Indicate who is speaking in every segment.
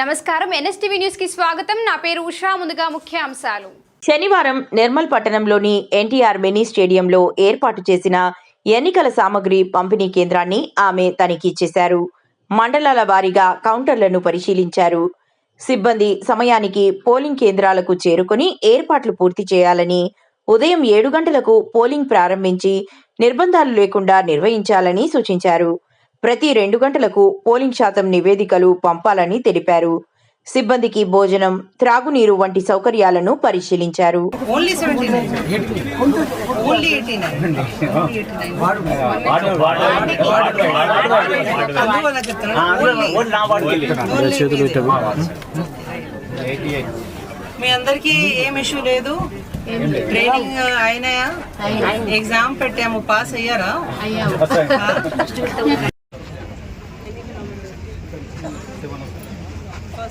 Speaker 1: నమస్కారం. ఎన్ఎస్టీవీ న్యూస్కి స్వాగతం. నా పేరు ఉషా. ముందుగా ముఖ్య అంశాలు
Speaker 2: శనివారం నిర్మల్ పట్టణంలోని ఎన్టీఆర్ మినీ స్టేడియంలో ఏర్పాటు చేసిన ఎన్నికల సామగ్రి పంపిణీ కేంద్రాన్ని ఆమె తనిఖీ చేశారు. మండలాల వారీగా కౌంటర్లను పరిశీలించారు. సిబ్బంది సమయానికి పోలింగ్ కేంద్రాలకు చేరుకుని ఏర్పాట్లు పూర్తి చేయాలని ఉదయం ఏడు గంటలకు పోలింగ్ ప్రారంభించి నిర్బంధాలు లేకుండా నిర్వహించాలని సూచించారు. ప్రతి రెండు గంటలకు పోలింగ్ శాతం నివేదికలు పంపాలని తెలిపారు. సిబ్బందికి భోజనం త్రాగునీరు వంటి సౌకర్యాలను పరిశీలించారు.
Speaker 3: మీ అందరికి ఏం ఇష్యూ లేదు? ట్రైనింగ్ అయినాయా? ఎగ్జామ్ పెట్టాము పాస్ అయ్యారా?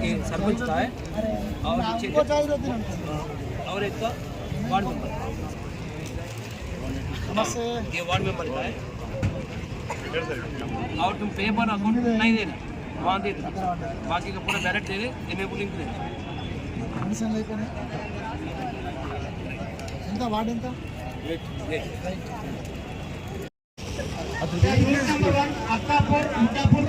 Speaker 4: ये सरपंच का है और नीचे और एक का वार्ड मेंबर ये वार्ड मेंबर का है और तुम पेपर अकाउंट नहीं देना वहाँ दे देना बाकी का पूरा डायरेक्ट दे दे इन्हें लिंक दे दे
Speaker 5: కమిషన్లు అయిపోయినాయి ఎంత వార్డు ఎంత అక్కాపూర్ అంకాపూర్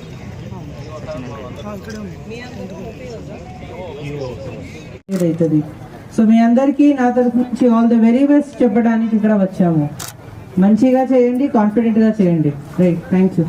Speaker 6: అవుతుంది సో మీ అందరికీ నా తరఫు నుంచి ఆల్ ద వెరీ బెస్ట్ చెప్పడానికి ఇక్కడ వచ్చాము. మంచిగా చేయండి కాన్ఫిడెంట్గా చేయండి. Right thank you